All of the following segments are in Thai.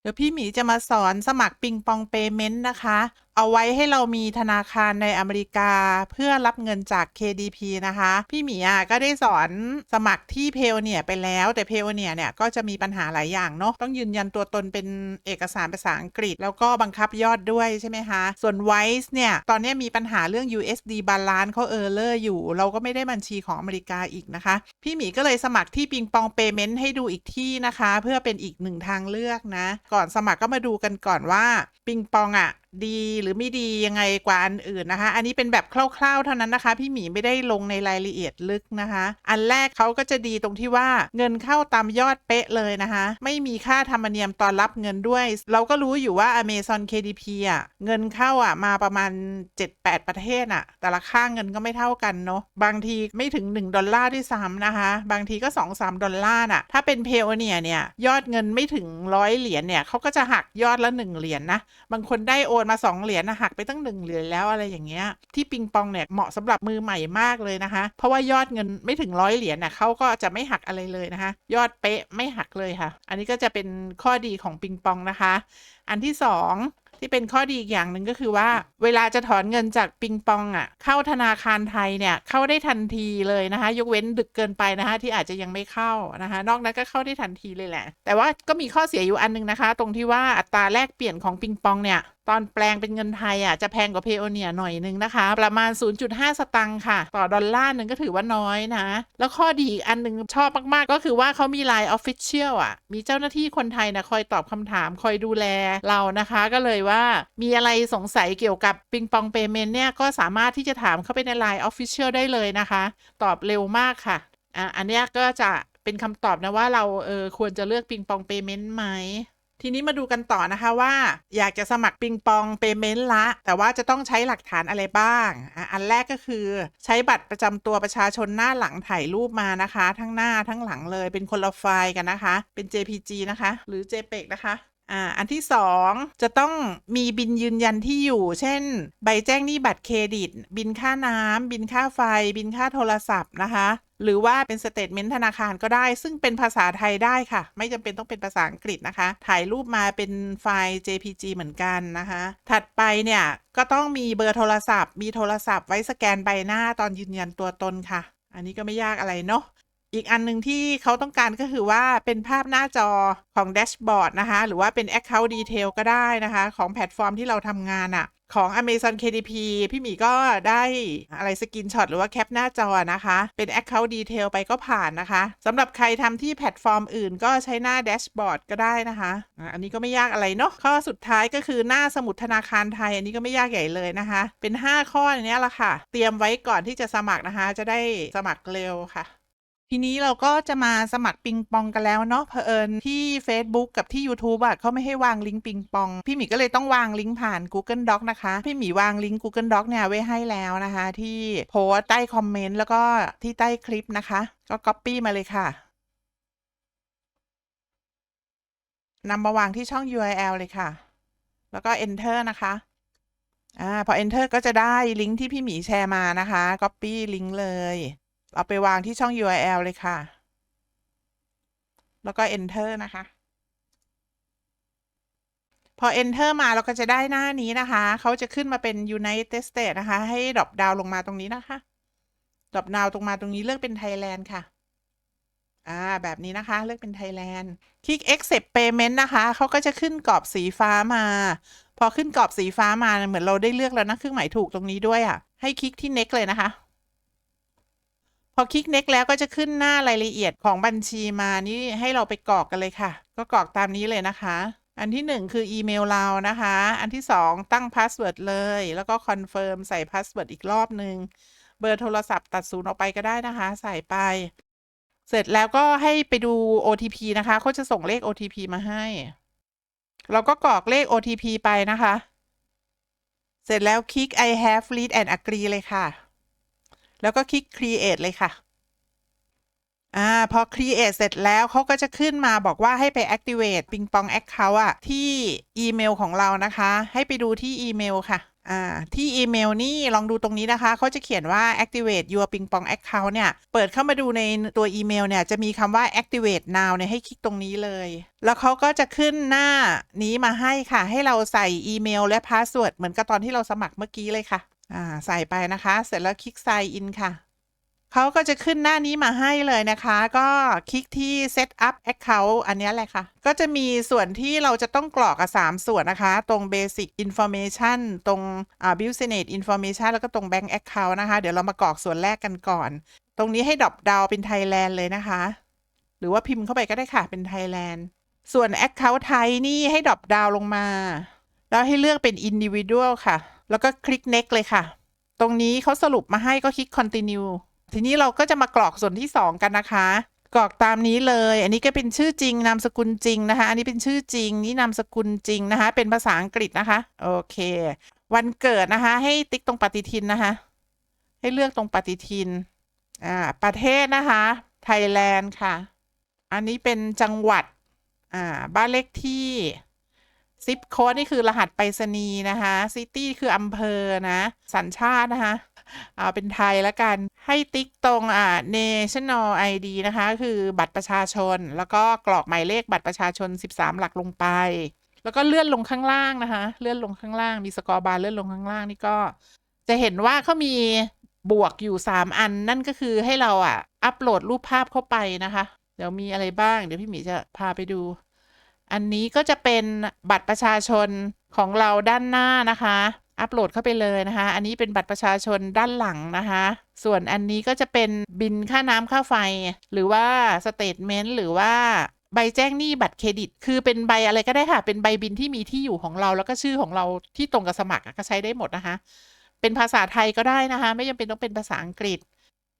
เดี๋ยวพี่หมีจะมาสอนสมัครปิงปองเปเมนต์นะคะ เอาไว้ให้เรามีธนาคารในอเมริกาเพื่อรับเงินจาก KDP นะคะ พี่หมีอะก็ได้สอนสมัครที่เพลเนียไปแล้ว แต่เพลเนียเนี่ยก็จะมีปัญหาหลายอย่างเนาะต้องยืนยันตัวตนเป็นเอกสารภาษาอังกฤษ แล้วก็บังคับยอดด้วยใช่ไหมคะส่วน Wise เนี่ยตอนนี้มีปัญหาเรื่อง USD balance เขาเออเลอร์อยู่ เราก็ไม่ได้บัญชีของอเมริกาอีกนะคะ พี่หมีก็เลยสมัครที่ปิงปองเปเมนต์ให้ดูอีกที่นะคะ เพื่อเป็นอีกหนึ่งทางเลือกนะ ก่อนสมัครก็มาดูกันก่อนว่า ปิงปองอะ ดีหรือไม่ดียังไงกว่าอันอื่นนะคะ อันนี้เป็นแบบคร่าวๆ เท่านั้นนะคะ พี่หมีไม่ได้ลงในรายละเอียดลึกนะคะ อันแรกเขาก็จะดีตรงที่ว่าเงินเข้าตามยอดเป๊ะเลยนะคะ ไม่มีค่าธรรมเนียมตอนรับเงินด้วย เราก็รู้อยู่ว่า Amazon KDP อะเงินเข้าอะมาประมาณ 7-8 ประเทศอะ แต่ละค่างเงินก็ไม่เท่ากันเนาะบางทีไม่ถึง 1 ดอลลาร์ด้วยซ้ำนะคะ บางทีก็ 2-3 ดอลลาร์น่ะถ้าเป็นเพโอเนียเนี่ยยอดเงินไม่ถึงร้อยเหรียญเนี่ยเขาก็จะหักยอดละ1เหรียญนะบางคนได้โอนมา 2 เหรียญนะหักไปตั้ง 1 เหรียญแล้วอะไรอย่างเงี้ย ที่ปิงปองเนี่ยเหมาะสำหรับมือใหม่มากเลยนะคะ เพราะว่ายอดเงินไม่ถึงร้อยเหรียญน่ะเขาก็จะไม่หักอะไรเลยนะคะ ยอดเป๊ะไม่หักเลยค่ะ อันนี้ก็จะเป็นข้อดีของปิงปองนะคะ อันที่สอง ที่เป็นข้อดีอีกอย่างหนึ่งก็คือว่า เวลาจะถอนเงินจากปิงปองอะ เข้าธนาคารไทยเนี่ยเข้าได้ทันทีเลยนะคะ ยกเว้นดึกเกินไปนะคะ ที่อาจจะยังไม่เข้านะคะ นอกนั้นก็เข้าได้ทันทีเลยแหละ แต่ว่าก็มีข้อเสียอยู่อันหนึงนะคะ ตรงที่ว่าอัตราแลกเปลี่ยนของปิงปองเนี่ย ตอนแปลงเป็นเงินไทยอะจะแพงกว่าเพโอเนียหน่อยนึงนะคะ ประมาณ 0.5 สตังค์ค่ะ ต่อดอลลาร์หนึ่งก็ถือว่าน้อยนะ แล้วข้อดีอีกอันหนึงชอบมาก ๆ ก็คือว่าเขามี Line Official อะ มีเจ้าหน้าที่คนไทยนะคอยตอบคำถามคอยดูแลเรานะคะ ก็เลยว่ามีอะไรสงสัยเกี่ยวกับปิงปองเปเมนเนี่ยก็สามารถที่จะถามเข้าไปใน Line Official ได้เลยนะคะ ตอบเร็วมากค่ะอะอันนี้ก็จะเป็นคำตอบนะว่าเราเออควรจะเลือกปิงปองเปเมนต์ไหม ทีนี้มาดูกันต่อนะคะว่า อยากจะสมัครปิงปองเปเมนต์ละ แต่ว่าจะต้องใช้หลักฐานอะไรบ้าง อันแรกก็คือใช้บัตรประจำตัวประชาชนหน้าหลังถ่ายรูปมานะคะ ทั้งหน้าทั้งหลังเลยเป็นคนละไฟล์กันนะคะ เป็น JPG นะคะ หรือ JPEG นะคะอ่าอันที่สองจะต้องมีบินยืนยันที่อยู่ เช่น ใบแจ้งหนี้บัตรเครดิต บินค่าน้ำบินค่าไฟ บินค่าโทรศัพท์นะคะ หรือว่าเป็นสเตทเมนต์ธนาคารก็ได้ ซึ่งเป็นภาษาไทยได้ค่ะ ไม่จำเป็นต้องเป็นภาษาอังกฤษนะคะ ถ่ายรูปมาเป็นไฟล์ JPG เหมือนกันนะคะ ถัดไปเนี่ย ก็ต้องมีเบอร์โทรศัพท์ มีโทรศัพท์ไว้สแกนใบหน้าตอนยืนยันตัวตนค่ะ อันนี้ก็ไม่ยากอะไรเนาะอีกอันหนึ่งที่เขาต้องการก็คือว่าเป็นภาพหน้าจอของแดชบอร์ดนะคะ หรือว่าเป็น Account Detail ก็ได้นะคะ ของแพลตฟอร์มที่เราทำงานอะ ของ Amazon KDP พี่หมีก็ได้อะไรสกินช็อตหรือว่าแคปหน้าจอนะคะ เป็น Account Detail ไปก็ผ่านนะคะสำหรับใครทำที่แพลตฟอร์มอื่นก็ใช้หน้าแดชบอร์ดก็ได้นะคะอันนี้ก็ไม่ยากอะไรเนาะข้อสุดท้ายก็คือหน้าสมุดธนาคารไทย อันนี้ก็ไม่ยากใหญ่เลยนะคะ เป็น 5 ข้อนี้ละค่ะ เตรียมไว้ก่อนที่จะสมัครนะคะ จะได้สมัครเร็วค่ะ ทีนี้เราก็จะมาสมัครปิงปองกันแล้วเนาะเผอิญที่ Facebook กับที่ YouTube อะเขาไม่ให้วางลิงก์ปิงปอง พี่หมีก็เลยต้องวางลิงก์ผ่าน Google Doc นะคะ พี่หมีวางลิงก์ Google Doc เนี่ยไว้ให้แล้วนะคะ ที่โพสต์ใต้คอมเมนต์แล้วก็ที่ใต้คลิปนะคะ ก็ Copy มาเลยค่ะนำมาวางที่ช่อง URL เลยค่ะ แล้วก็ Enter นะคะอ่าพอ Enter ก็จะได้ลิงก์ที่พี่หมีแชร์มานะคะ Copy ลิงก์เลย เอาไปวางที่ช่อง URL เลยค่ะ แล้วก็ Enter นะคะ พอ Enter มาเราก็จะได้หน้านี้นะคะ เขาจะขึ้นมาเป็น United States นะคะ ให้ดรอปดาวลงมาตรงนี้นะคะดรอปดาวตรงมาตรงนี้เลือกเป็น Thailand ค่ะอ่าแบบนี้นะคะเลือกเป็น Thailand คลิก Accept Payment นะคะเขาก็จะขึ้นกรอบสีฟ้ามา พอขึ้นกรอบสีฟ้ามาเหมือนเราได้เลือกแล้วนะเครื่องหมายถูกตรงนี้ด้วยอะ ให้คลิกที่ Next เลยนะคะ พอคลิก next แล้วก็จะขึ้นหน้ารายละเอียดของบัญชีมานี่ให้เราไปกรอกกันเลยค่ะ ก็กรอกตามนี้เลยนะคะ อันที่หนึ่งคืออีเมลเรานะคะ อันที่สองตั้งพาสเวิร์ดเลย แล้วก็คอนเฟิร์มใส่พาสเวิร์ดอีกรอบหนึ่งเบอร์โทรศัพท์ตัดศูนย์ออกไปก็ได้นะคะ ใส่ไป เสร็จแล้วก็ให้ไปดู OTP นะคะเขาจะส่งเลข OTP มาให้ เราก็กรอกเลข OTP ไปนะคะ เสร็จแล้วคลิก I have read and agree เลยค่ะ แล้วก็คลิก create เลยค่ะอ่าพอ create เสร็จแล้วเขาก็จะขึ้นมาบอกว่าให้ไป activate ปิงปอง account อะที่อีเมลของเรานะคะ ให้ไปดูที่อีเมลค่ะอ่าที่อีเมลนี่ลองดูตรงนี้นะคะเขาจะเขียนว่า activate your ping pong account เนี่ย เปิดเข้ามาดูในตัวอีเมลเนี่ย จะมีคำว่า activate now เนี่ย ให้คลิกตรงนี้เลย แล้วเขาก็จะขึ้นหน้านี้มาให้ค่ะ ให้เราใส่อีเมลและพาสเวิร์ดเหมือนกับตอนที่เราสมัครเมื่อกี้เลยค่ะ อ่าใส่ไปนะคะ เสร็จแล้วคลิก sign in ค่ะ เขาก็จะขึ้นหน้านี้มาให้เลยนะคะ ก็คลิกที่ set up account อันนี้แหละค่ะ ก็จะมีส่วนที่เราจะต้องกรอกอะสามส่วนนะคะ ตรง basic information ตรงอ่า business information แล้วก็ตรง bank account นะคะ เดี๋ยวเรามากรอกส่วนแรกกันก่อน ตรงนี้ให้ดรอปดาวเป็น Thailand เลยนะคะ หรือว่าพิมพ์เข้าไปก็ได้ค่ะเป็น Thailand ส่วน account ไทยนี่ให้ดรอปดาวลงมา แล้วให้เลือกเป็น individual ค่ะ แล้วก็คลิก next เลยค่ะ ตรงนี้เขาสรุปมาให้ก็คลิก continue ทีนี้เราก็จะมากรอกส่วนที่ 2 กันนะคะ กรอกตามนี้เลย อันนี้ก็เป็นชื่อจริง นามสกุลจริงนะคะ อันนี้เป็นชื่อจริง นี่นามสกุลจริงนะคะ เป็นภาษาอังกฤษนะคะ โอเค วันเกิดนะคะ ให้ติ๊กตรงปฏิทินนะคะ ให้เลือกตรงปฏิทิน อ่า ประเทศนะคะ ไทยแลนด์ค่ะ อันนี้เป็นจังหวัด อ่า บ้านเลขที่ ซิปโค้ดนี่คือรหัสไปรษณีย์นะคะซิตี้คืออำเภอนะ สัญชาตินะคะเอาเป็นไทยแล้วกันให้ติ๊กตรงอ่า national ID นะคะ คือบัตรประชาชน แล้วก็กรอกหมายเลขบัตรประชาชน 13 หลักลงไป แล้วก็เลื่อนลงข้างล่างนะคะ เลื่อนลงข้างล่างมีสกอร์บาร์เลื่อนลงข้างล่างนี่ก็ จะเห็นว่าเขามีบวกอยู่ 3 อันนั่นก็คือให้เราอะ อัปโหลดรูปภาพเข้าไปนะคะ เดี๋ยวมีอะไรบ้าง เดี๋ยวพี่หมีจะพาไปดู อันนี้ก็จะเป็นบัตรประชาชนของเราด้านหน้านะคะ อัปโหลดเข้าไปเลยนะคะ อันนี้เป็นบัตรประชาชนด้านหลังนะคะ ส่วนอันนี้ก็จะเป็นบินค่าน้ำค่าไฟ หรือว่าสเตทเมนต์หรือว่าใบแจ้งหนี้บัตรเครดิต คือเป็นใบอะไรก็ได้ค่ะ เป็นใบบินที่มีที่อยู่ของเรา แล้วก็ชื่อของเราที่ตรงกับสมัครก็ใช้ได้หมดนะคะ เป็นภาษาไทยก็ได้นะคะ ไม่จำเป็นต้องเป็นภาษาอังกฤษ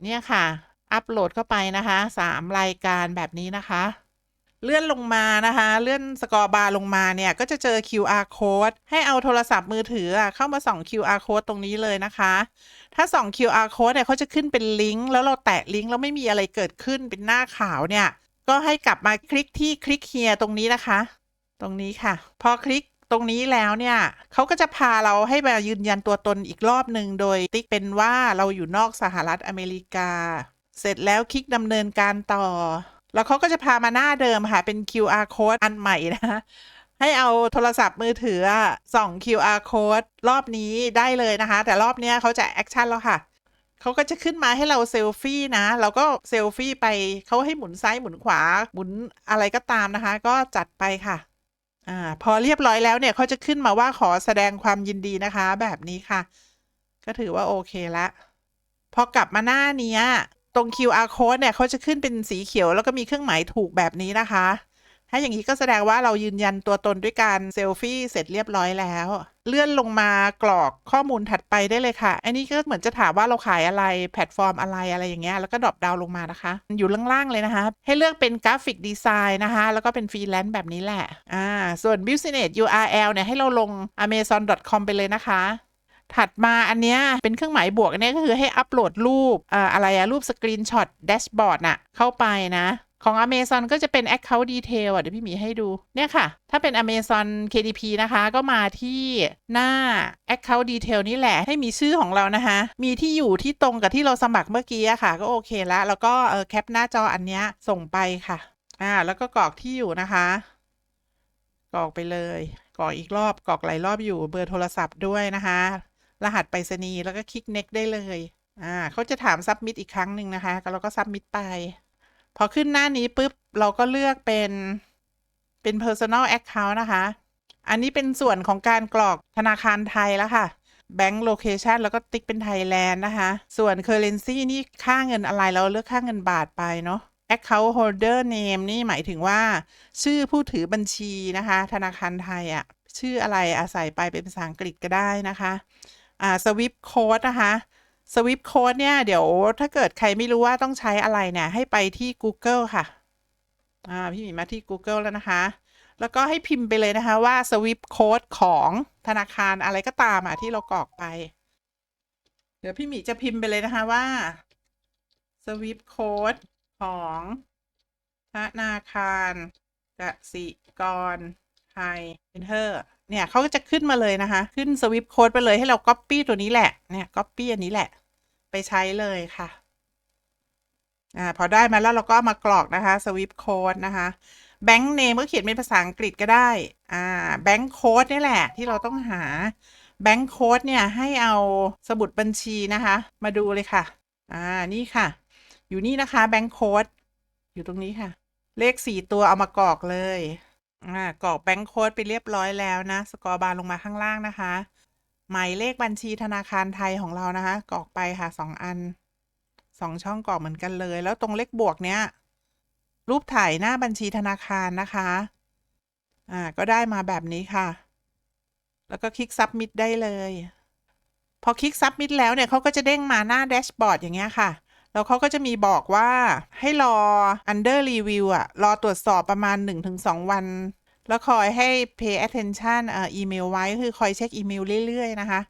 เนี่ยค่ะ อัปโหลดเข้าไปนะคะสามรายการแบบนี้นะคะ เลื่อนลงมานะคะ เลื่อนสกอร์บาร์ลงมาเนี่ย ก็จะเจอ QR code ให้เอาโทรศัพท์มือถืออะเข้ามาส่อง QR code ตรงนี้เลยนะคะ ถ้าส่อง QR code เนี่ยเขาจะขึ้นเป็นลิงก์แล้วเราแตะลิงก์แล้วไม่มีอะไรเกิดขึ้นเป็นหน้าขาวเนี่ย ก็ให้กลับมาคลิกที่คลิกเฮียตรงนี้นะคะ ตรงนี้ค่ะ พอคลิกตรงนี้แล้วเนี่ยเขาก็จะพาเราให้มายืนยันตัวตนอีกรอบหนึ่งโดยติ๊กเป็นว่าเราอยู่นอกสหรัฐอเมริกา เสร็จแล้วคลิกดำเนินการต่อ แล้วเขาก็จะพามาหน้าเดิมค่ะ เป็น QR code อันใหม่นะ ให้เอาโทรศัพท์มือถือส่อง QR code รอบนี้ได้เลยนะคะ แต่รอบนี้เขาจะแอคชั่นแล้วค่ะเขาก็จะขึ้นมาให้เราเซลฟี่นะ เราก็เซลฟี่ไปเขาให้หมุนซ้ายหมุนขวา หมุนอะไรก็ตามนะคะ ก็จัดไปค่ะอ่าพอเรียบร้อยแล้วเนี่ยเขาจะขึ้นมาว่าขอแสดงความยินดีนะคะ แบบนี้ค่ะ ก็ถือว่าโอเคละพอกลับมาหน้านี้ ตรง QR code เนี่ยเขาจะขึ้นเป็นสีเขียวแล้วก็มีเครื่องหมายถูกแบบนี้นะคะ ถ้าอย่างนี้ก็แสดงว่าเรายืนยันตัวตนด้วยการเซลฟี่เสร็จเรียบร้อยแล้ว เลื่อนลงมากรอกข้อมูลถัดไปได้เลยค่ะ อันนี้ก็เหมือนจะถามว่าเราขายอะไรแพลตฟอร์มอะไรอะไรอย่างเงี้ยแล้วก็ดรอปดาวลงมานะคะ อยู่ล่างๆเลยนะคะ ให้เลือกเป็นกราฟิกดีไซน์นะคะ แล้วก็เป็นฟรีแลนซ์แบบนี้แหละอ่าส่วน business URL เนี่ยให้เราลง amazon.com ไปเลยนะคะ ถัดมาอันเนี้ยเป็นเครื่องหมายบวกอันเนี้ยก็คือให้อัปโหลดรูปออะไรอะรูปสกรีนช็อตแดชบอร์ดน่ะเข้าไปนะของ Amazon ก็จะเป็น Account Detail อะเดี๋ยวพี่หมีให้ดู เนี่ยค่ะ ถ้าเป็น Amazon KDP นะคะ ก็มาที่หน้า Account Detail นี่แหละ ให้มีชื่อของเรานะคะ มีที่อยู่ที่ตรงกับที่เราสมัครเมื่อกี้อะค่ะ ก็โอเคแล้ว แล้วก็เออแคปหน้าจออันเนี้ยส่งไปค่ะ อ่า แล้วก็กรอกที่อยู่นะคะ กรอกไปเลย กรอกอีกรอบ กรอกหลายรอบอยู่ เบอร์โทรศัพท์ด้วยนะคะ รหัสไปรษณีย์แล้วก็คลิก next ได้เลย อ่าเขาจะถาม submit อีกครั้งหนึ่งนะคะก็เราก็ submit ไป พอขึ้นหน้านี้ปุ๊บ เราก็เลือกเป็นเป็น personal account นะคะ อันนี้เป็นส่วนของการกรอกธนาคารไทยแล้วค่ะ bank location แล้วก็ติ๊กเป็นไทยแลนด์นะคะ ส่วน currency นี่ค่าเงินอะไรเราเลือกค่าเงินบาทไปเนาะ account holder name นี่หมายถึงว่า ชื่อผู้ถือบัญชีนะคะ ธนาคารไทยอะชื่ออะไรอาศัยไปเป็นภาษาอังกฤษก็ได้นะคะ อ่า swift code นะคะ swift code เนี่ย เดี๋ยวถ้าเกิดใครไม่รู้ว่าต้องใช้อะไรเนี่ย ให้ไปที่ Google ค่ะอ่าพี่หมีมาที่ Google แล้วนะคะ แล้วก็ให้พิมพ์ไปเลยนะคะว่า swift code ของธนาคารอะไรก็ตามอะที่เรากรอกไป เดี๋ยวพี่หมีจะพิมพ์ไปเลยนะคะว่า swift code ของธนาคารกสิกรไทย enter เเนี่ยเขาก็จะขึ้นมาเลยนะคะ ขึ้นสวิปโค้ดไปเลยให้เรา Copy ตัวนี้แหละ เนี่ย Copy อันนี้แหละ ไปใช้เลยค่ะอ่าพอได้มาแล้วเราก็ามากรอกนะคะสวิปโค้ดนะคะแบงค์เนมก็เขียนเป็นภาษาอังกฤษก็ได้อ่าแบงค์โค้ดนี่แหละ ที่เราต้องหาแบงค์โค้ดเนี่ยให้เอาสมุดบัญชีนะคะ มาดูเลยค่ะ อ่านี่ค่ะ อยู่นี่นะคะแบงค์โค้ดอยู่ตรงนี้ค่ะ เลขสี่ตัวเอามากรอกเลย อ่ากรอกแบงค์โค้ดไปเรียบร้อยแล้วนะ สกอร์บาร์ลงมาข้างล่างนะคะ หมายเลขบัญชีธนาคารไทยของเรานะคะ กรอกไปค่ะสองอันสองช่องกรอกเหมือนกันเลย แล้วตรงเลขบวกเนี้ย รูปถ่ายหน้าบัญชีธนาคารนะคะ อ่า ก็ได้มาแบบนี้ค่ะ แล้วก็คลิก submit ได้เลย พอคลิก submit แล้วเนี่ยเขาก็จะเด้งมาหน้าแดชบอร์ดอย่างเงี้ยค่ะ แล้วเขาก็จะมีบอกว่าให้รอ under review อะรอตรวจสอบประมาณ 1-2 วัน แล้วคอยให้ pay attention เอ่ออีเมลไว้คือคอยเช็คอีเมลเรื่อยๆ นะคะ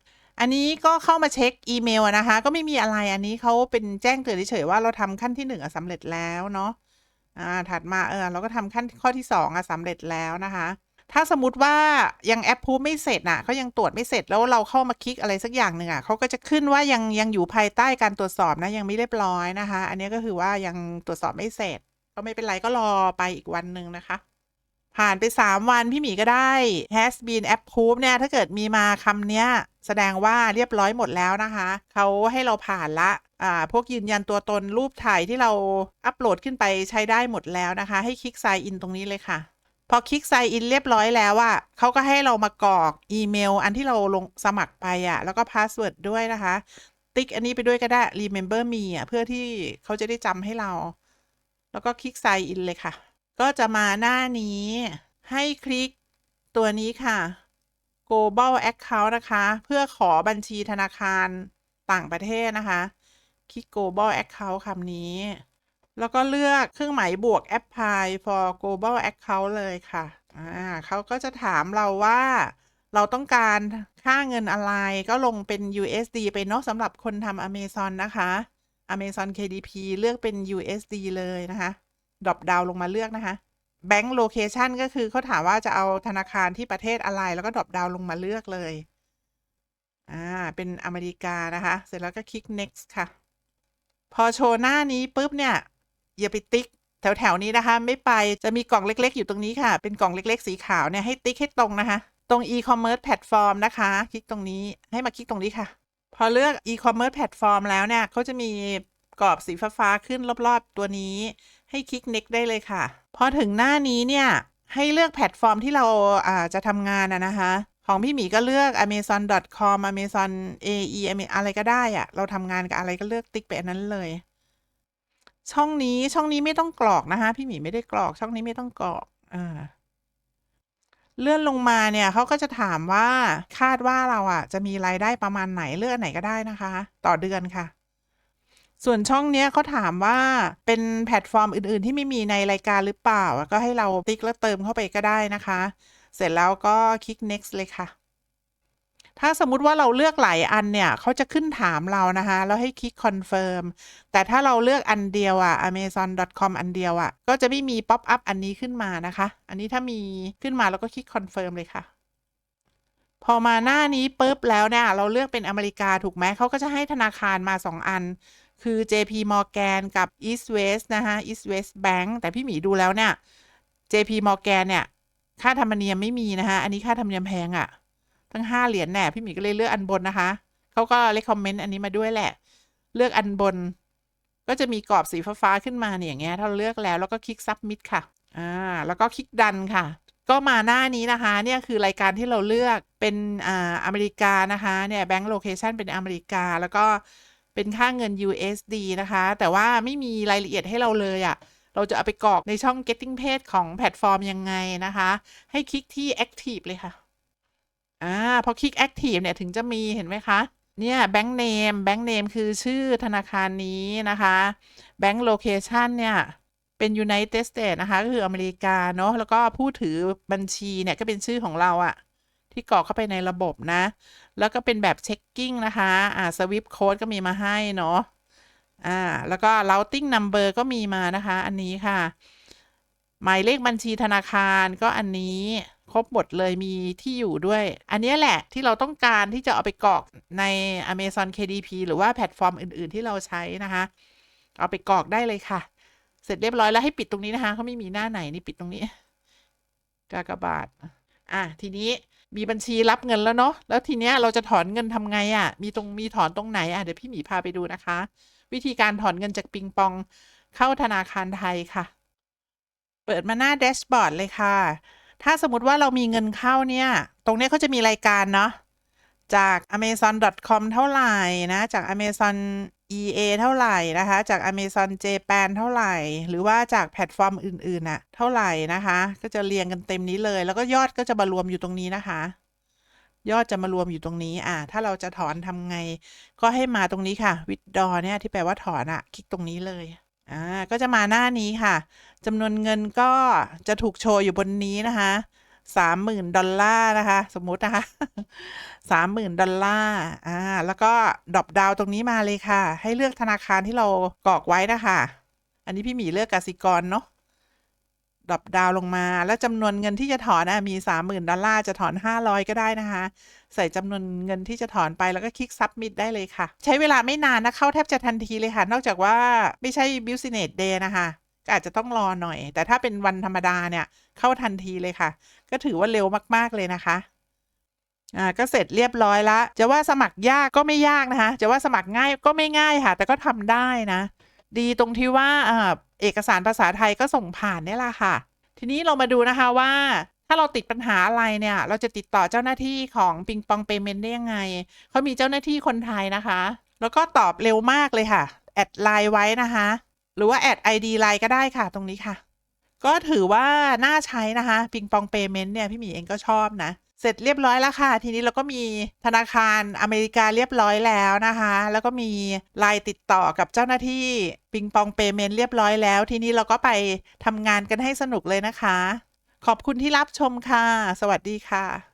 อันนี้ก็เข้ามาเช็คอีเมลนะคะ ก็ไม่มีอะไรอันนี้เขาเป็นแจ้งเตือนเฉยๆว่าเราทำขั้นที่หนึ่งสำเร็จแล้วเนาะอ่าถัดมาเออเราก็ทำขั้นข้อที่สองอะสำเร็จแล้วนะคะ ถ้าสมมติว่ายังแอปพูไม่เสร็จน่ะเขายังตรวจไม่เสร็จแล้วเราเข้ามาคลิกอะไรสักอย่างหนึ่งอะเขาก็จะขึ้นว่ายังยังอยู่ภายใต้การตรวจสอบนะยังไม่เรียบร้อยนะคะ อันนี้ก็คือว่ายังตรวจสอบไม่เสร็จ ก็ไม่เป็นไรก็รอไปอีกวันหนึ่งนะคะ ผ่านไป 3 วันพี่หมีก็ได้ has been approved เนี่ยถ้าเกิดมีมาคำเนี้ยแสดงว่าเรียบร้อยหมดแล้วนะคะเขาให้เราผ่านละอ่าพวกยืนยันตัวตนรูปถ่ายที่เราอัปโหลดขึ้นไปใช้ได้หมดแล้วนะคะ ให้คลิก sign in ตรงนี้เลยค่ะ พอคลิก sign in เรียบร้อยแล้วอะเขาก็ให้เรามากรอกอีเมล อันที่เราลงสมัครไปอะแล้วก็พาสเวิร์ดด้วยนะคะ ติ๊กอันนี้ไปด้วยก็ได้ remember me อะเพื่อที่เขาจะได้จำให้เรา แล้วก็คลิก sign in เลยค่ะ ก็จะมาหน้านี้ ให้คลิกตัวนี้ค่ะ global account นะคะ เพื่อขอบัญชีธนาคารต่างประเทศนะคะ คลิก global account คำนี้ แล้วก็เลือกเครื่องหมายบวก apply for global account เลยค่ะอ่าเขาก็จะถามเราว่าเราต้องการค่าเงินอะไรก็ลงเป็น USD ไปเนาะสำหรับคนทำ Amazon นะคะ Amazon KDP เลือกเป็น USD เลยนะคะดรอปดาวลงมาเลือกนะคะ Bank Location ก็คือเขาถามว่าจะเอาธนาคารที่ประเทศอะไร แล้วก็ดรอปดาวลงมาเลือกเลย อ่า เป็นอเมริกานะคะ เสร็จแล้วก็คลิก next ค่ะ พอโชว์หน้านี้ปุ๊บเนี่ย อย่าไปติ๊กแถวๆนี้นะคะ ไม่ไปจะมีกล่องเล็ก ๆ อยู่ตรงนี้ค่ะ เป็นกล่องเล็ก ๆ สีขาวเนี่ยให้ติ๊กให้ตรงนะคะ ตรง e-commerce platform นะคะ คลิกตรงนี้ให้มาคลิกตรงนี้ค่ะ พอเลือก e-commerce platform แล้วเนี่ยเขาจะมีกรอบสีฟ้าๆขึ้นรอบๆ ตัวนี้ ให้คลิก next ได้เลยค่ะ พอถึงหน้านี้เนี่ยให้เลือกแพลตฟอร์มที่เราอาจะทำงานนะคะ ของพี่หมีก็เลือก amazon.com amazon ae อะไรก็ได้อะเราทำงานกับอะไรก็เลือกติ๊กไปอันนั้นเลย ช่องนี้ช่องนี้ไม่ต้องกรอกนะคะพี่หมีไม่ได้กรอกช่องนี้ไม่ต้องกรอกอ่าเลื่อนลงมาเนี่ยเขาก็จะถามว่าคาดว่าเราอะ จะมีรายได้ประมาณไหนเลือกไหนก็ได้นะคะ ต่อเดือนค่ะ ส่วนช่องเนี้ยเขาถามว่าเป็นแพลตฟอร์มอื่น ๆ ที่ไม่มีในรายการหรือเปล่า ก็ให้เราติ๊กแล้วเติมเข้าไปก็ได้นะคะ เสร็จแล้วก็คลิก next เลยค่ะ ถ้าสมมุติว่าเราเลือกหลายอันเนี่ยเขาจะขึ้นถามเรานะคะ แล้วให้คลิก confirm แต่ถ้าเราเลือกอันเดียวอะ amazon.com อันเดียวอะก็จะไม่มี pop up อันนี้ขึ้นมานะคะ อันนี้ถ้ามีขึ้นมาเราก็คลิก confirm เลยค่ะ พอมาหน้านี้ปุ๊บแล้วเนี่ย เราเลือกเป็นอเมริกาถูกไหมเขาก็จะให้ธนาคารมา 2 อัน คือ JP Morgan กับ East West นะคะ East West Bank แต่พี่หมีดูแล้วเนี่ย JP Morgan เนี่ย ค่าธรรมเนียมไม่มีนะคะอันนี้ค่าธรรมเนียมแพงอะ ตั้งห้าเหรียญแน่พี่หมีก็เลยเลือกอันบนนะคะเขาก็เลคคอมเมนต์อันนี้มาด้วยแหละ เลือกอันบน ก็จะมีกรอบสีฟ้าๆขึ้นมาเนี่ยอย่างเงี้ยถ้าเราเลือกแล้วแล้วก็คลิก submit ค่ะอ่าแล้วก็คลิกดันค่ะ ก็มาหน้านี้นะคะเนี่ยคือรายการที่เราเลือกเป็นอ่าอเมริกานะคะเนี่ยแบงก์โลเคชันเป็นอเมริกาแล้วก็เป็นค่าเงิน USD นะคะ แต่ว่าไม่มีรายละเอียดให้เราเลยอะ่ะเราจะเอาไปกรอกในช่อง getting paid ของแพลตฟอร์มยังไงนะคะ ให้คลิกที่ active เลยค่ะ อ่าพอคลิก active เนี่ยถึงจะมีเห็นไหมคะ เนี่ย bank name bank name คือชื่อธนาคารนี้นะคะ bank location เนี่ยเป็น United States นะคะ ก็คืออเมริกาเนาะแล้วก็ผู้ถือบัญชีเนี่ย ก็เป็นชื่อของเราอะที่กรอกเข้าไปในระบบนะ แล้วก็เป็นแบบเช็คกิ้งนะคะ อ่า swift code ก็มีมาให้เนาะอ่าแล้วก็ routing number ก็มีมานะคะ อันนี้ค่ะ หมายเลขบัญชีธนาคารก็อันนี้ ครบหมดเลยมีที่อยู่ด้วย อันนี้แหละที่เราต้องการที่จะเอาไปกรอกใน Amazon KDP หรือว่าแพลตฟอร์มอื่น ๆ ที่เราใช้นะคะ เอาไปกรอกได้เลยค่ะ เสร็จเรียบร้อยแล้วให้ปิดตรงนี้นะคะเขาไม่มีหน้าไหนนี่ปิดตรงนี้ กากบาทอะทีนี้มีบัญชีรับเงินแล้วเนาะแล้วทีเนี้ยเราจะถอนเงินทำไงอะ่ะ มีตรงมีถอนตรงไหนอะเดี๋ยวพี่หมีพาไปดูนะคะ วิธีการถอนเงินจากปิงปองเข้าธนาคารไทยค่ะ เปิดมาหน้าแดชบอร์ดเลยค่ะ ถ้าสมมติว่าเรามีเงินเข้าเนี่ย ตรงนี้เขาจะมีรายการเนาะ จาก amazon.com เท่าไหร่นะ จาก amazon EA เท่าไหร่นะคะ จาก Amazon Japan เท่าไหร่ หรือว่าจากแพลตฟอร์มอื่นๆน่ะเท่าไหร่นะคะ ก็จะเรียงกันเต็มนี้เลย แล้วก็ยอดก็จะมารวมอยู่ตรงนี้นะคะ ยอดจะมารวมอยู่ตรงนี้อ่าถ้าเราจะถอนทำไง ก็ให้มาตรงนี้ค่ะ withdraw เนี่ยที่แปลว่าถอนอะคลิกตรงนี้เลย อ่าก็จะมาหน้านี้ค่ะจำนวนเงินก็จะถูกโชว์อยู่บนนี้นะคะสามหมื่นดอลลาร์นะคะ สมมุตินะคะสามหมื่นดอลลาร์อ่าแล้วก็ดรอปดาวตรงนี้มาเลยค่ะ ให้เลือกธนาคารที่เรากรอกไว้นะคะ อันนี้พี่หมีเลือกกสิกรเนาะ ดรอปดาวลงมา แล้วจำนวนเงินที่จะถอนนะมีสามหมื่นดอลลาร์ จะถอนห้าร้อยก็ได้นะคะ ใส่จำนวนเงินที่จะถอนไปแล้วก็คลิก submit ได้เลยค่ะ ใช้เวลาไม่นานนะ เข้าแทบจะทันทีเลยค่ะ นอกจากว่าไม่ใช่ business day นะคะก็อาจจะต้องรอหน่อย แต่ถ้าเป็นวันธรรมดาเนี่ย เข้าทันทีเลยค่ะ ก็ถือว่าเร็วมากๆเลยนะคะอ่าก็เสร็จเรียบร้อยละจะว่าสมัครยากก็ไม่ยากนะคะ จะว่าสมัครง่ายก็ไม่ง่ายค่ะ แต่ก็ทำได้นะ ดีตรงที่ว่าอ่า เอกสารภาษาไทยก็ส่งผ่านเนี่ยแหละค่ะ ทีนี้เรามาดูนะคะว่าถ้าเราติดปัญหาอะไรเนี่ย เราจะติดต่อเจ้าหน้าที่ของปิงปองเปเมนต์ได้ยังไง เขามีเจ้าหน้าที่คนไทยนะคะ แล้วก็ตอบเร็วมากเลยค่ะ แอดไลน์ไว้นะคะ หรือว่าแอด ID ไลน์ก็ได้ค่ะตรงนี้ค่ะ ก็ถือว่าน่าใช้นะคะ ปิงปองเปเมนต์เนี่ยพี่หมีเองก็ชอบนะ เสร็จเรียบร้อยแล้วค่ะ ทีนี้เราก็มีธนาคารอเมริกาเรียบร้อยแล้วนะคะ แล้วก็มีไลน์ติดต่อกับเจ้าหน้าที่ปิงปองเปเมนเรียบร้อยแล้ว ทีนี้เราก็ไปทำงานกันให้สนุกเลยนะคะ ขอบคุณที่รับชมค่ะ สวัสดีค่ะ